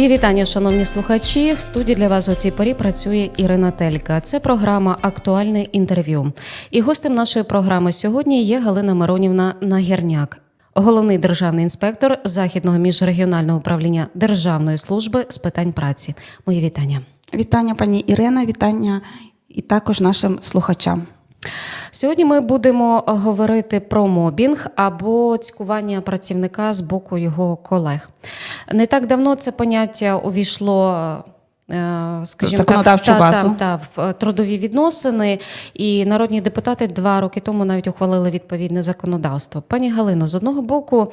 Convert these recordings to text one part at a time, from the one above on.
Мої вітання, шановні слухачі. В студії для вас у цій порі працює Ірина Телька. Це програма Актуальне інтерв'ю. І гостем нашої програми сьогодні є Галина Миронівна Нагірняк, головний державний інспектор західного міжрегіонального управління Державної служби з питань праці. Мої вітання. Вітання, пані Ірина, вітання і також нашим слухачам. Сьогодні ми будемо говорити про мобінг або цькування працівника з боку його колег. Не так давно це поняття увійшло. е, Скажімо так, та, та, та, в е, трудові відносини, і народні депутати два роки тому навіть ухвалили відповідне законодавство. Пані Галино, з одного боку,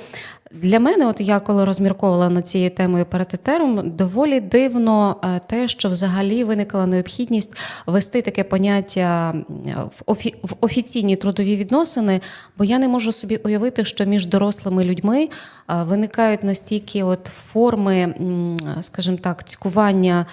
для мене, от я коли розмірковувала над цією темою перед етером, доволі дивно е, те, що взагалі виникла необхідність вести таке поняття в, офі- в офіційні трудові відносини, бо я не можу собі уявити, що між дорослими людьми е, виникають настільки от форми, скажімо так, цькування.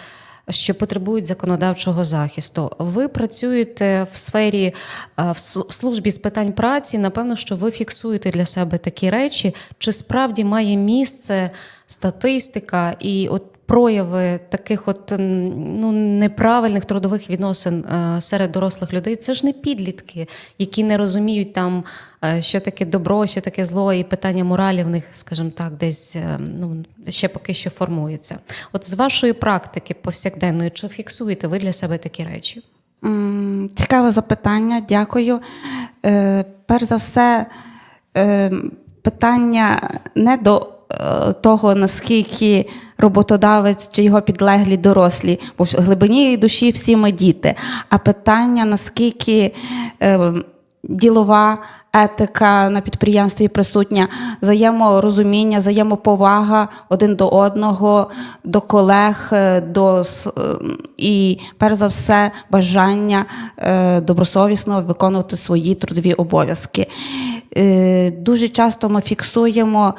Що потребують законодавчого захисту. Ви працюєте в сфері е, в службі з питань праці. Напевно, що ви фіксуєте для себе такі речі, чи справді має місце статистика і от прояви таких от ну неправильних трудових відносин е, серед дорослих людей. Це ж не підлітки, які не розуміють там, е, що таке добро, що таке зло, і питання моралі в них, скажімо так, десь е, ну ще поки що формується. От з вашої практики повсякденної, чи фіксуєте ви для себе такі речі? Цікаве запитання, дякую. Е, Перш за все, е, питання не до того, наскільки роботодавець чи його підлеглі дорослі, бо в глибині душі всі ми діти, а питання, наскільки е, ділова етика на підприємстві присутня, взаєморозуміння, взаємоповага один до одного, до колег, е, до е, і перш за все бажання е, добросовісно виконувати свої трудові обов'язки. Дуже часто ми фіксуємо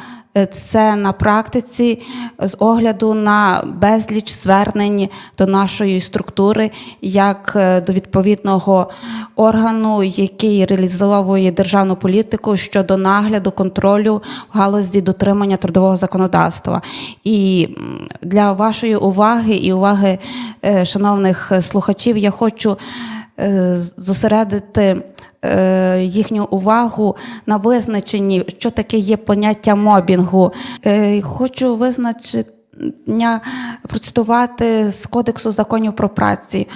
це на практиці з огляду на безліч звернень до нашої структури, як до відповідного органу, який реалізовує державну політику щодо нагляду, контролю в галузі дотримання трудового законодавства. І для вашої уваги і уваги е, шановних слухачів я хочу е, зосередити е, їхню увагу на визначенні, що таке є поняття мобінгу. Хочу визначення процитувати з Кодексу законів про праці.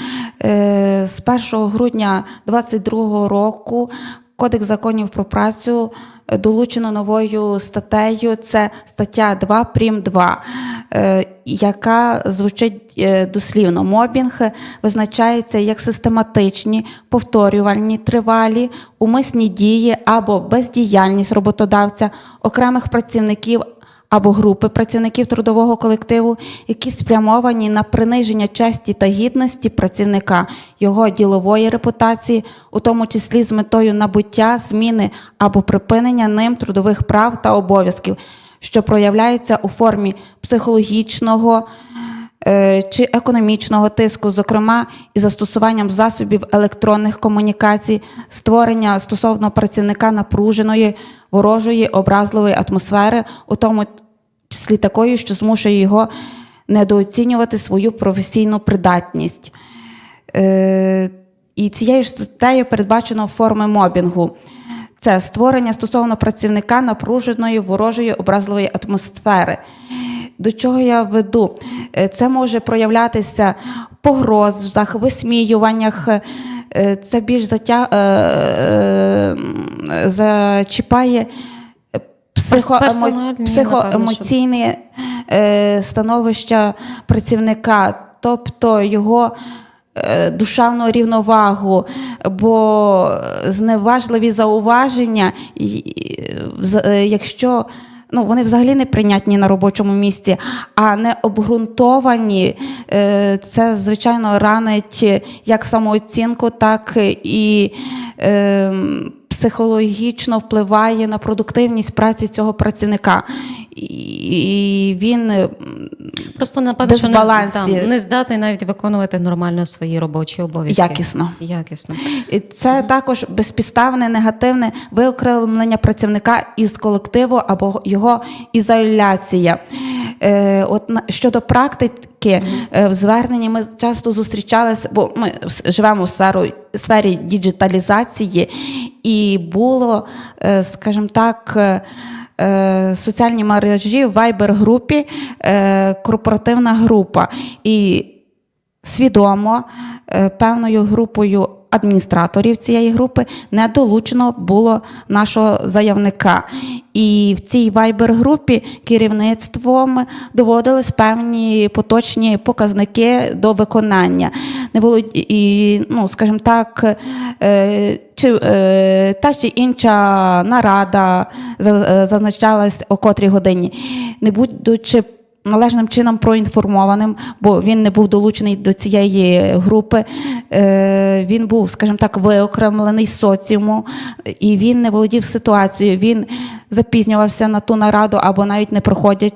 Е, З 1 грудня 2022 року Кодекс законів про працю е, долучено новою статтею. Це стаття 2 прим 2, е, яка звучить дослівно. Мобінг визначається як систематичні, повторювальні, тривалі, умисні дії або бездіяльність роботодавця, окремих працівників або групи працівників трудового колективу, які спрямовані на приниження честі та гідності працівника, його ділової репутації, у тому числі з метою набуття, зміни або припинення ним трудових прав та обов'язків, що проявляється у формі психологічного. Е, Чи економічного тиску, зокрема, із застосуванням засобів електронних комунікацій, створення стосовно працівника напруженої, ворожої, образливої атмосфери, у тому числі такої, що змушує його недооцінювати свою професійну придатність. Е, І цією ж статтею передбачено форми мобінгу. Це створення стосовно працівника напруженої ворожої образливої атмосфери. До чого я веду? Е, Це може проявлятися в погрозах, висміюваннях. Е, Це більш затя... е, зачіпає психоемо... Психоемоційне становище працівника, тобто його душевну рівновагу, бо зневажливі зауваження, якщо ну, вони взагалі не прийнятні на робочому місці, а не обґрунтовані, е, це, звичайно, ранить як самооцінку, так і е, психологічно впливає на продуктивність праці цього працівника. І він Просто напевно, що не, з- там, не здатний навіть виконувати нормально свої робочі обов'язки. Якісно. Якісно. І Це також безпідставне негативне виокремлення працівника із колективу або його ізоляція. Е, От на- щодо практики, е, в зверненні ми часто зустрічалися, бо ми живемо в сферу, сфері діджиталізації, і було, е, скажімо так, е, соціальні мережі в Viber-групі е, корпоративна група. І свідомо е, певною групою адміністраторів цієї групи не долучено було нашого заявника. І в цій вайбер-групі керівництвом доводились певні поточні показники до виконання. Не було і, ну, скажімо так, е, чи е, та чи інша нарада е, зазначалась о котрій годині, не будучи належним чином проінформованим, бо він не був долучений до цієї групи. Е, Він був, скажімо так, виокремлений соціуму, і він не володів ситуацією. Він запізнювався на ту нараду або навіть не проходять.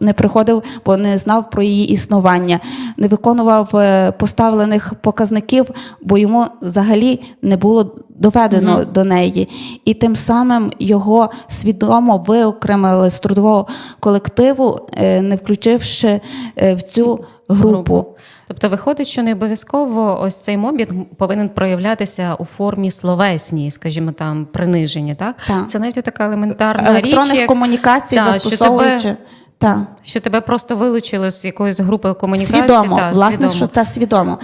Не приходив, бо не знав про її існування, не виконував е, поставлених показників, бо йому взагалі не було доведено до неї. І тим самим його свідомо виокремили з трудового колективу, е, не включивши е, в цю групу. Тобто виходить, що не обов'язково ось цей мобінг повинен проявлятися у формі словесній, скажімо там, приниження, так? Так. Це навіть така елементарна Електронних річ, як, комунікацій Та, що застосовуючи. тебе- Так. що тебе просто вилучили з якоїсь групи комунікації. Свідомо, та, власне, свідомо. що це свідомо.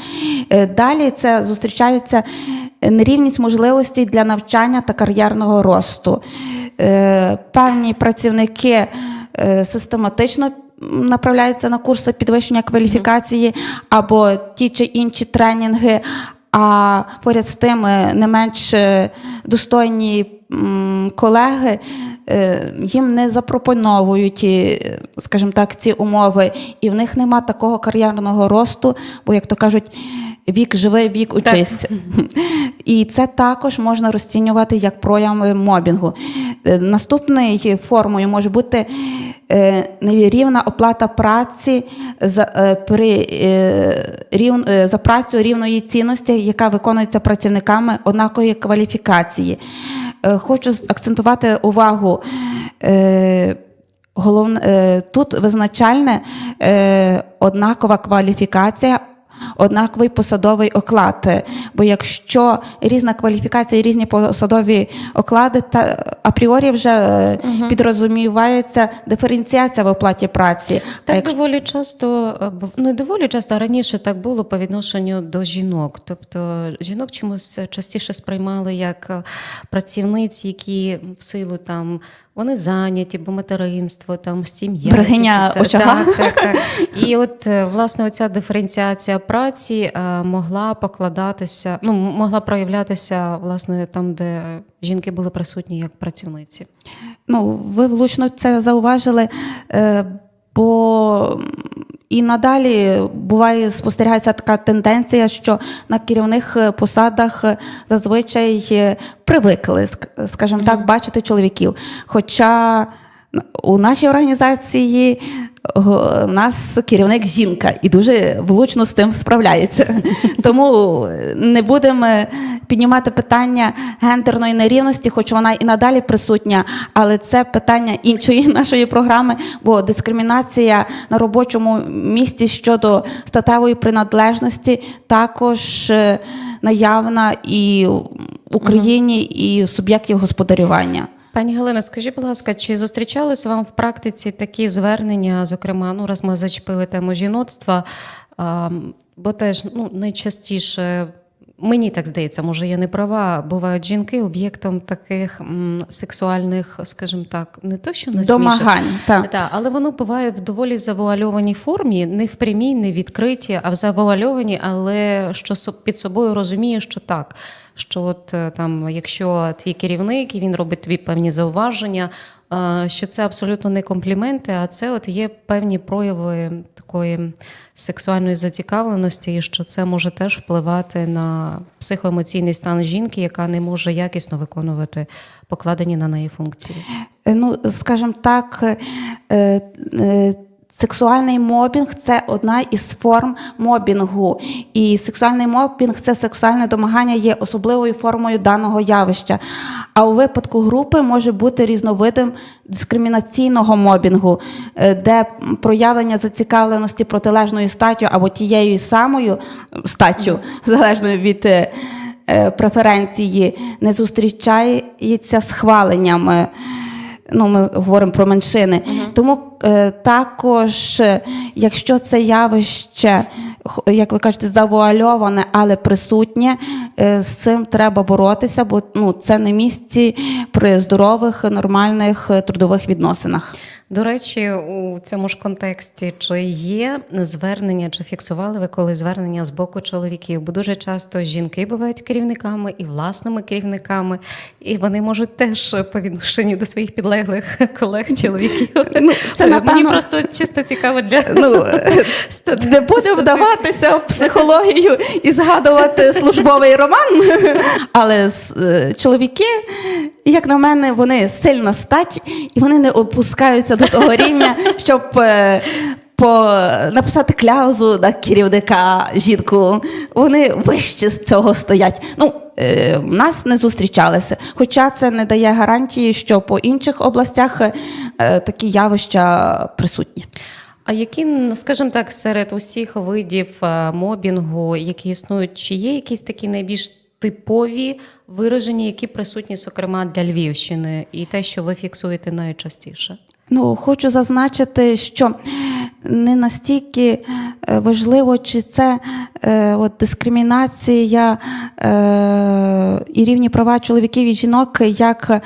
Е, Далі це зустрічається нерівність можливостей для навчання та кар'єрного росту. Е, Певні працівники е, систематично направляються на курси підвищення кваліфікації або ті чи інші тренінги. А поряд з тим е, не менш е, достойні колеги е, їм не запропоновують, е, скажімо так, ці умови, і в них нема такого кар'єрного росту, бо, як то кажуть, вік живий, вік учись. І це також можна розцінювати як прояв мобінгу. Е, Наступною формою може бути нерівна оплата праці за, при, рів, за працю рівної цінності, яка виконується працівниками однакової кваліфікації. Е, Хочу акцентувати увагу. Е, Головне, е, тут визначальне однакова кваліфікація, однаковий посадовий оклад. Бо якщо різна кваліфікація і різні посадові оклади, та апріорі вже е, підрозумівається диференціація в оплаті праці. Так якщо- доволі часто, е, не доволі часто, а раніше так було по відношенню до жінок. Тобто жінок чомусь частіше сприймали як е, працівниць, які в силу там вони зайняті, бо материнство, там сім'я. Берегиня очага. Так, так, так. І от е, власне оця диференціація праці е, могла покладатися, ну могла проявлятися власне там, де жінки були присутні як працівниці. Ну, ви влучно це зауважили, е, бо і надалі буває спостерігається така тенденція, що на керівних е, посадах е, зазвичай е, привикли, ск- скажімо так, бачити чоловіків. Хоча у нашій організації го- у нас керівник жінка і дуже влучно з цим справляється. Тому не будемо піднімати питання гендерної нерівності, хоч вона і надалі присутня, але це питання іншої нашої програми, бо дискримінація на робочому місці щодо статевої приналежності також е, наявна і в Україні, і в суб'єктів господарювання. Пані Галина, скажіть, будь ласка, чи зустрічалися вам в практиці такі звернення, зокрема, ну раз ми зачепили тему жіноцтва, а, бо теж ну, найчастіше. Мені так здається, може я не права. Бувають жінки об'єктом таких м, сексуальних, скажімо так, не то що насмішок, Домагань. Так. так, але воно буває в доволі завуальованій формі, не в прямій, не відкритій, а в завуальованій, але що під собою розуміє, що так. Що от е, там, якщо твій керівник і він робить тобі певні зауваження, е, що це абсолютно не компліменти, а це от є певні прояви такої сексуальної зацікавленості, і що це може теж впливати на психоемоційний стан жінки, яка не може якісно виконувати покладені на неї функції. Е, Ну, скажімо так, е, е, Сексуальний мобінг це одна із форм мобінгу. І сексуальний мобінг це сексуальне домагання є особливою формою даного явища. А у випадку групи може бути різновидом дискримінаційного мобінгу, е, де проявлення зацікавленості протилежною статтю або тією самою статтю, залежно від е, е, преференції, не зустрічається з хваленням. Е, Ну, ми говоримо про меншини. Тому е, також, е, якщо це явище, як ви кажете, завуальоване, але присутнє, з цим треба боротися, бо ну, це не місці при здорових, нормальних е, трудових відносинах. До речі, у цьому ж контексті чи є звернення, чи фіксували ви коли звернення з боку чоловіків? Бо дуже часто жінки бувають керівниками і власними керівниками, і вони можуть теж по відношенню до своїх підлеглих колег чоловіків. Ну, це, Мені просто чисто цікаво для Ну, е, не буде вдаватися в психологію і згадувати службовий роман. Але е, чоловіки, як на мене, вони сильна стать, і вони не опускаються до того рівня, щоб. е, По написати кляузу на керівника жінку, вони вище з цього стоять. Ну, е, нас не зустрічалися. Хоча це не дає гарантії, що по інших областях такі явища присутні. А які, ну, скажімо так, серед усіх видів е, мобінгу, які існують, чи є якісь такі найбільш типові вираження, які присутні, зокрема, для Львівщини, і те, що ви фіксуєте найчастіше? Ну, хочу зазначити, що не настільки е, важливо, чи це е, от, дискримінація е, і рівні права чоловіків і жінок, як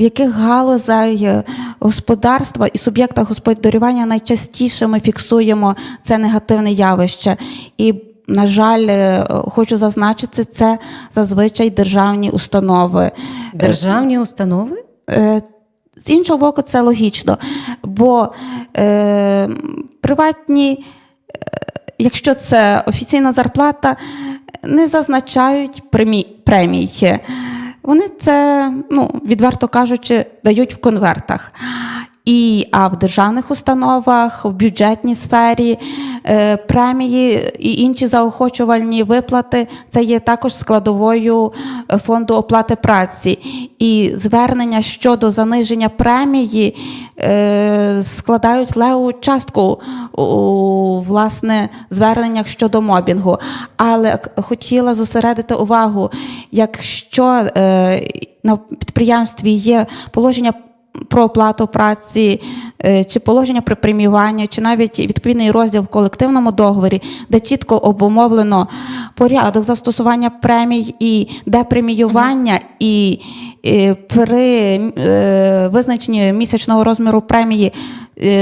в яких галузях е, господарства і суб'єктах господарювання найчастіше ми фіксуємо це негативне явище. І на жаль, е, хочу зазначити, це зазвичай державні установи. Державні установи? Е, З іншого боку, це логічно, бо е, приватні, якщо це офіційна зарплата, не зазначають премій. Вони це, ну, відверто кажучи, дають в конвертах. І, а в державних установах, в бюджетній сфері е, премії і інші заохочувальні виплати це є також складовою е, фонду оплати праці. І звернення щодо заниження премії е, складають леву частку у власне зверненнях щодо мобінгу. Але хотіла зосередити увагу, якщо е, на підприємстві є положення про оплату праці, е, чи положення про преміювання, чи навіть відповідний розділ в колективному договорі, де чітко обумовлено порядок застосування премій і де преміювання, і, і при е, визначенні місячного розміру премії е,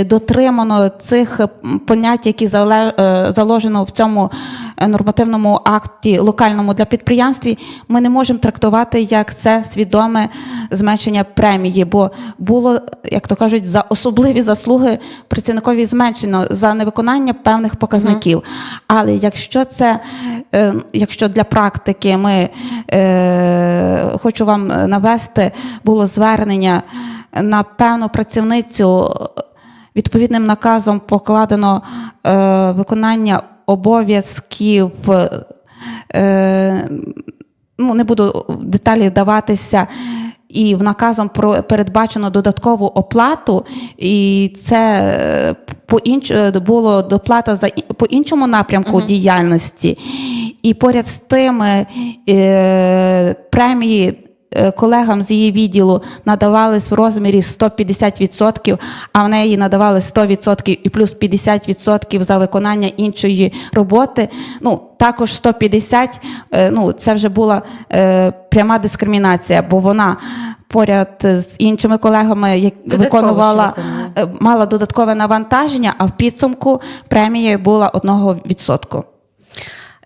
дотримано цих понять, які е, заложено в цьому е, нормативному акті локальному для підприємств, ми не можемо трактувати як це свідоме зменшення премії, бо було, як то кажуть, за особливі заслуги працівникові зменшено за невиконання певних показників. Але якщо це, е, якщо для практики ми е, хочу вам навести, було звернення на певну працівницю відповідним наказом покладено е, виконання обов'язків. Е, ну, не буду деталі вдаватися. І в наказом про передбачено додаткову оплату, і це е, по інч е, було доплата за по іншому напрямку діяльності. І поряд з тим е, премії колегам з її відділу надавались в розмірі 150%, а в неї надавали 100% і плюс 50% за виконання іншої роботи. Ну, також 150, е, ну, це вже була е, пряма дискримінація, бо вона поряд з іншими колегами як Додатково виконувала, е, мала додаткове навантаження, а в підсумку премія була 1%.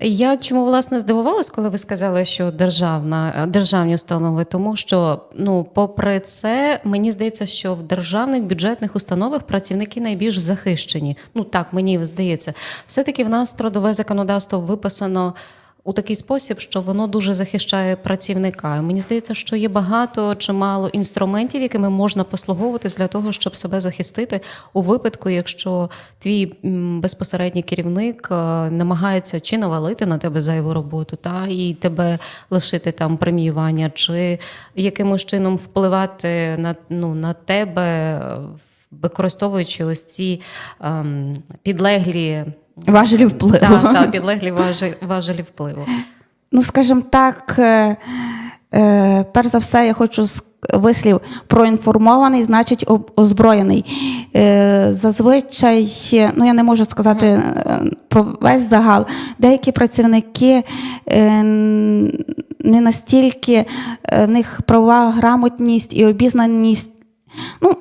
Я чому власне здивувалась, коли ви сказали, що державна державні установи, тому що ну, попри це, мені здається, що в державних бюджетних установах працівники найбільш захищені. Ну так мені здається, все таки в нас трудове законодавство виписано. У такий спосіб, що воно дуже захищає працівника. Мені здається, що є багато чимало інструментів, якими можна послуговуватись для того, щоб себе захистити у випадку, якщо твій безпосередній керівник е, намагається чи навалити на тебе зайву роботу, та і тебе лишити там преміювання, чи якимось чином впливати на, ну, на тебе, е, використовуючи ось ці ем, підлеглі Важелі впливу. так, так, підлеглі важелі, важелі впливу. Ну, скажімо так, е, е, перш за все, я хочу вислів проінформований, значить озброєний. Е, зазвичай, е, ну я не можу сказати е, про весь загал, деякі працівники е, не настільки е, в них правова грамотність і обізнаність. Ну,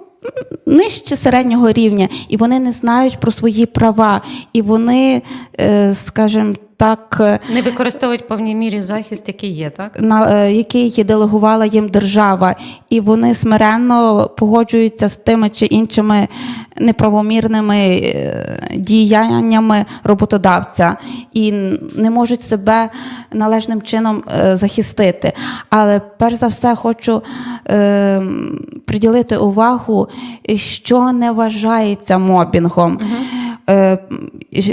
нижче середнього рівня, і вони не знають про свої права, і вони, е, скажімо так, е, Не використовують в повній мірі захист, який є, так? на е, який делегувала їм держава, і вони смиренно погоджуються з тими чи іншими неправомірними е, діяннями роботодавця і не можуть себе належним чином захистити. Але перш за все хочу е, приділити увагу, що не вважається мобінгом. І,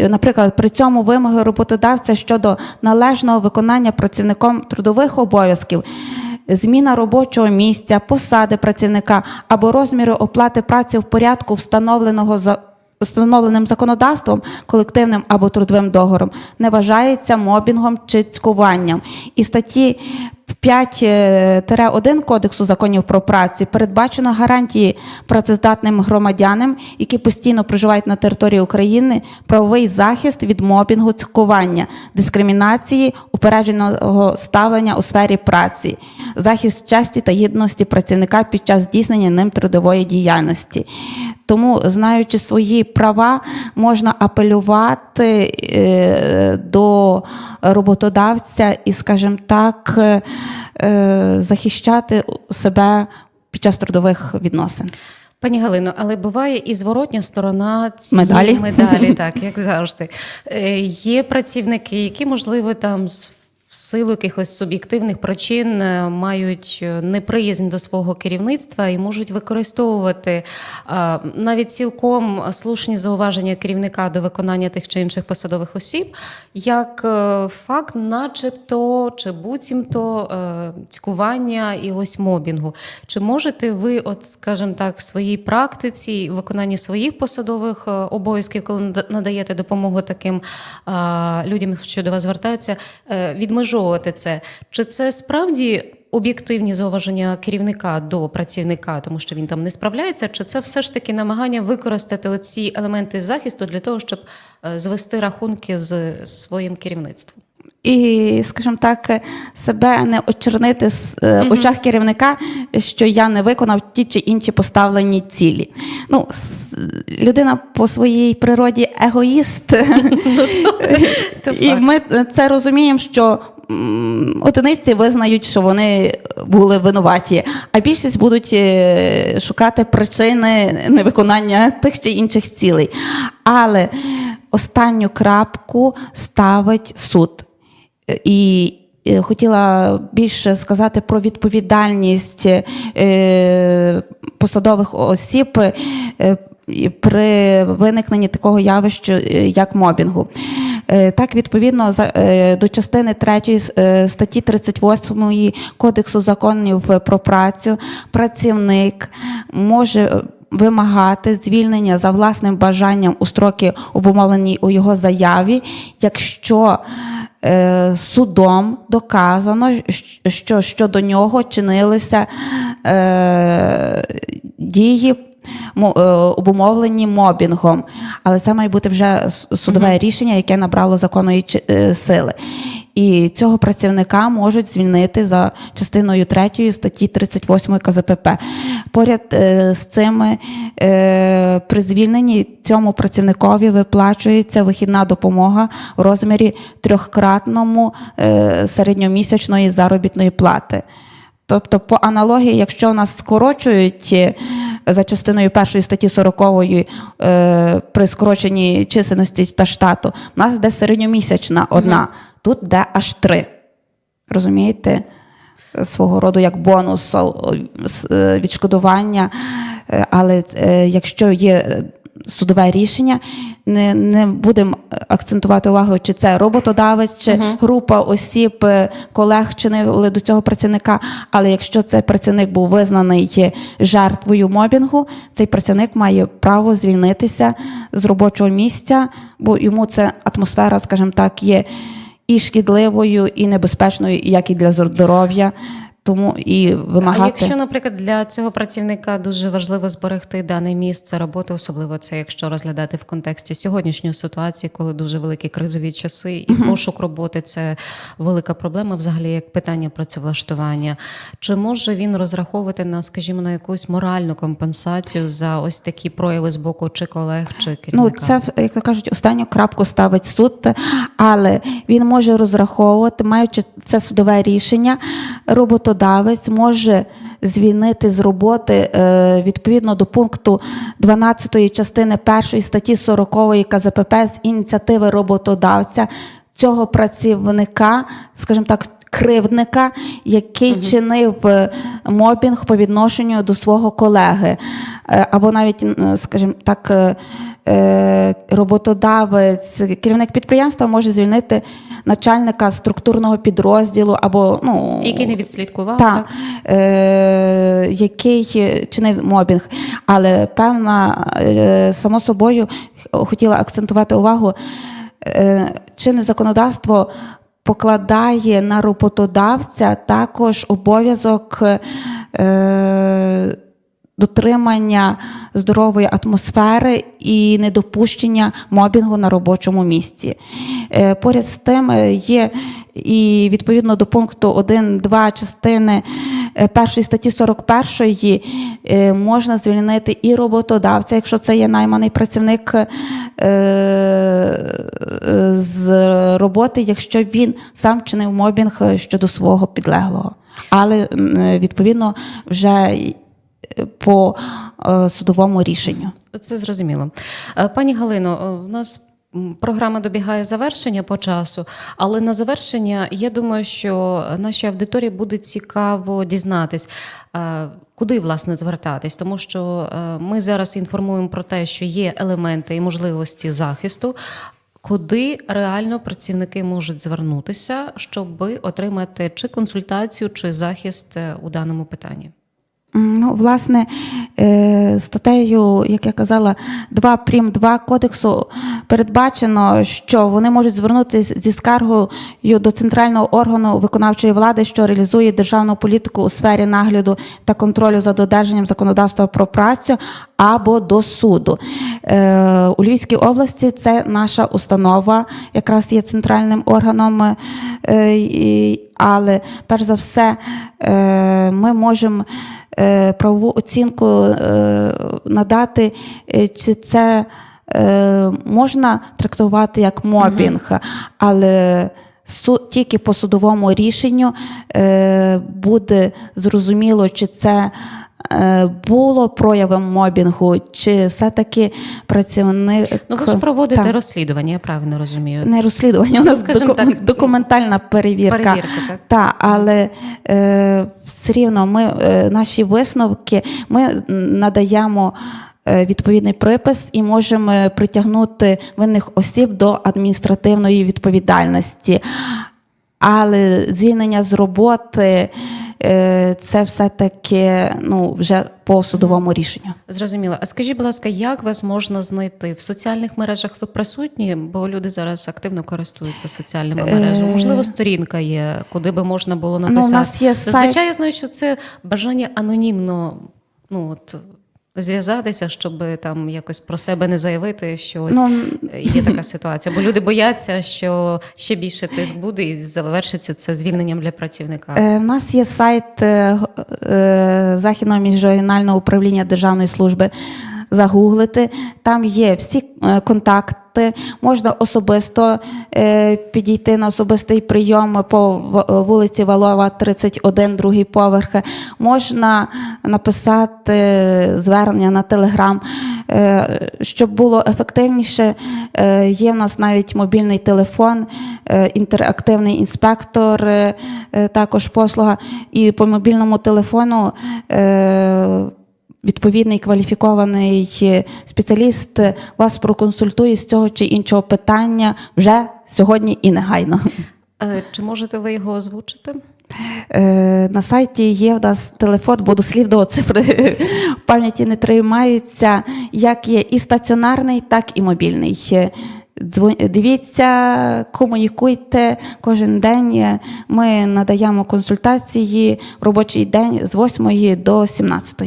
Наприклад, при цьому вимоги роботодавця щодо належного виконання працівником трудових обов'язків, зміна робочого місця, посади працівника або розміри оплати праці в порядку встановленого за встановленим законодавством, колективним або трудовим договором, не вважається мобінгом чи цькуванням. І в статті 5-1 Кодексу законів про працю передбачено гарантії працездатним громадянам, які постійно проживають на території України, правовий захист від мобінгу, цькування, дискримінації, упередженого ставлення у сфері праці, захист честі та гідності працівника під час здійснення ним трудової діяльності. Тому, знаючи свої права, можна апелювати е, до роботодавця і, скажімо так, е, е, захищати себе під час трудових відносин. Пані Галино, але буває і зворотня сторона цієї Медалі. медалі, так як завжди. Є працівники, які, можливо, там з в силу якихось суб'єктивних причин е, мають е, неприязнь до свого керівництва і можуть використовувати навіть цілком слушні зауваження керівника до виконання тих чи інших посадових осіб, як е, факт, начебто чи буцімто е, цькування і ось мобінгу. Чи можете ви, от скажімо так, в своїй практиці, виконанні своїх посадових е, обов'язків, коли надаєте допомогу таким людям, що до вас звертаються, е, відмежовувати це? Чи це справді? Об'єктивні зауваження керівника до працівника, тому що він там не справляється, чи це все ж таки намагання використати оці елементи захисту для того, щоб е, звести рахунки з своїм керівництвом? І, скажімо так, себе не очернити в е, очах керівника, що я не виконав ті чи інші поставлені цілі. Ну, людина по своїй природі егоїст, і ми це розуміємо, що одиниці визнають, що вони були винуваті, а більшість будуть е, шукати причини невиконання тих чи інших цілей. Але останню крапку ставить суд. І е, хотіла більше сказати про відповідальність е, посадових осіб е, при виникненні такого явища, як мобінгу. Так, відповідно до частини 3 статті 38 Кодексу законів про працю, працівник може вимагати звільнення за власним бажанням у строки, обумовлені у його заяві, якщо судом доказано, що щодо нього чинилися е, дії. Е, Обумовлені мобінгом, але це має бути вже судове рішення, яке набрало законної е, сили. І цього працівника можуть звільнити за частиною 3 статті 38 КЗПП. Поряд е, з цими е, при звільненні цьому працівникові виплачується вихідна допомога у розмірі трьохкратному е, середньомісячної заробітної плати. Тобто, по аналогії, якщо у нас скорочують е, за частиною першої статті 40 е, при скороченні чисельності та штату, у нас йде середньомісячна одна. Тут тут де аж три. Розумієте? Свого роду як бонус е, відшкодування. Е, Але якщо є судове рішення, не, не будемо акцентувати увагу, чи це роботодавець, чи група осіб, е, колег чинили до цього працівника. Але якщо цей працівник був визнаний жертвою мобінгу, цей працівник має право звільнитися з робочого місця, бо йому ця атмосфера, скажімо так, є і шкідливою, і небезпечною, як і для здоров'я. Тому і вимагати. А якщо, наприклад, для цього працівника дуже важливо зберегти дане місце роботи, особливо це якщо розглядати в контексті сьогоднішньої ситуації, коли дуже великі кризові часи, і пошук роботи це велика проблема, взагалі як питання працевлаштування. Чи може він розраховувати на, скажімо, на якусь моральну компенсацію за ось такі прояви з боку чи колег, чи керівника? Ну, це, як кажуть, останню крапку ставить суд, але він може розраховувати, маючи це судове рішення, роботодавець може звільнити з роботи е, відповідно до пункту 12 частини 1 статті 40 КЗПП з ініціативи роботодавця цього працівника, скажімо так, кривдника, який чинив е, мобінг по відношенню до свого колеги. Е, Або навіть, скажімо так, е, роботодавець, керівник підприємства може звільнити начальника структурного підрозділу або ну, Який не відслідкував, так, так? Е, який чинив мобінг. Але певна, е, само собою, хотіла акцентувати увагу, е, чинне законодавство покладає на роботодавця також обов'язок. Е, Дотримання здорової атмосфери і недопущення мобінгу на робочому місці. Е, Поряд з тим е, є і відповідно до пункту 1.2 частини першої статті 41 е, можна звільнити і роботодавця, якщо це є найманий працівник е, е, з роботи, якщо він сам чинив мобінг е, щодо свого підлеглого. Але е, відповідно вже е, по е, судовому рішенню. Це зрозуміло. Е, Пані Галино, е, в нас програма добігає завершення по часу, але на завершення я думаю, що нашій аудиторії буде цікаво дізнатись, е, куди власне звертатись, тому що е, ми зараз інформуємо про те, що є елементи і можливості захисту. Куди реально працівники можуть звернутися, щоб отримати чи консультацію, чи захист е, у даному питанні? Ну, власне, е, статтею, як я казала, 2 прим 2 кодексу передбачено, що вони можуть звернутися зі скаргою до центрального органу виконавчої влади, що реалізує державну політику у сфері нагляду та контролю за додержанням законодавства про працю або до суду. Е, У Львівській області це наша установа, якраз є центральним органом. е, Але перш за все, е, ми можемо правову оцінку надати, чи це можна трактувати як мобінг, але тільки по судовому рішенню буде зрозуміло, чи це. Е, Було проявом мобінгу, чи все-таки працівник Ну ви ж проводите Так. розслідування, я правильно розумію. не розслідування, у нас доку- так, документальна перевірка. Перевірка, так? Та, але е, все рівно ми е, наші висновки ми надаємо. е, Відповідний припис і можемо притягнути винних осіб до адміністративної відповідальності. Але звільнення з роботи це все-таки ну, вже по судовому рішенню. Зрозуміло. А скажіть, будь ласка, як вас можна знайти в соціальних мережах? Ви присутні? Бо люди зараз активно користуються соціальними мережами. Можливо, сторінка є, куди би можна було написати. Е. Ну, у нас є сайт- Зазвичай я знаю, що це бажання анонімно. Ну от. Зв'язатися, щоб там якось про себе не заявити, що ось Ну, є така ситуація. Бо люди бояться, що ще більше тиск буде, і завершиться це звільненням для працівника. Е, У нас є сайт е, е, Західного міжрегіонального управління Державної служби. Загуглити. Там є всі е, контакти. Можна особисто е, підійти на особистий прийом по вулиці Валова, 31, другий поверх. Можна написати звернення на телеграм. Е, Щоб було ефективніше, е, є в нас навіть мобільний телефон, е, інтерактивний інспектор, е, е, також послуга. І по мобільному телефону е, відповідний кваліфікований спеціаліст вас проконсультує з цього чи іншого питання вже сьогодні і негайно. Е, Чи можете ви його озвучити? Е, На сайті є в нас телефон, бо дослівно цифри в пам'яті не тримаються, як є і стаціонарний, так і мобільний. Е, Дивіться, комунікуйте кожен день. Ми надаємо консультації в робочий день з 8 до 17.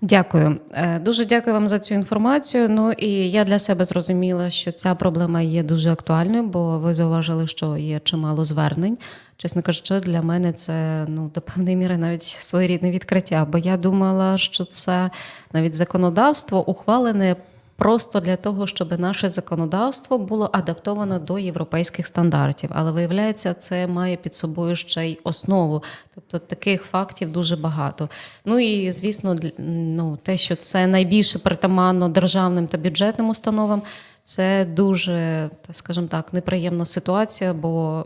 Дякую. Е, Дуже дякую вам за цю інформацію. Ну і я для себе зрозуміла, що ця проблема є дуже актуальною, бо ви зауважили, що є чимало звернень. Чесно кажучи, для мене це ну до певної міри навіть своєрідне відкриття. Бо я думала, що це навіть законодавство ухвалене. Просто для того, щоб наше законодавство було адаптовано до європейських стандартів, але виявляється, це має під собою ще й основу. Тобто таких фактів дуже багато. Ну і звісно, ну те, що це найбільше притаманно державним та бюджетним установам, це дуже, скажімо так, неприємна ситуація, бо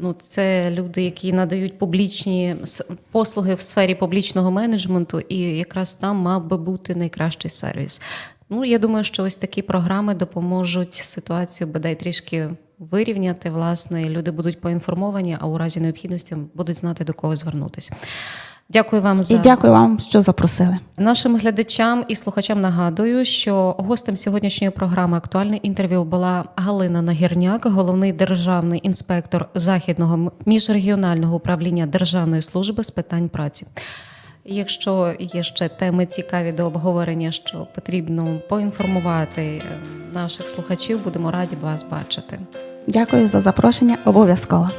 Ну, це люди, які надають публічні послуги в сфері публічного менеджменту, і якраз там мав би бути найкращий сервіс. Ну, я думаю, що ось такі програми допоможуть ситуацію бодай трішки вирівняти. Власне, люди будуть поінформовані, а у разі необхідності будуть знати до кого звернутися. Дякую вам за І дякую вам, що запросили. Нашим глядачам і слухачам нагадую, що гостем сьогоднішньої програми Актуальне інтерв'ю була Галина Нагірняк, головний державний інспектор західного міжрегіонального управління Державної служби з питань праці. Якщо є ще теми цікаві до обговорення, що потрібно поінформувати е, наших слухачів, будемо раді вас бачити. Дякую за запрошення. Обов'язково.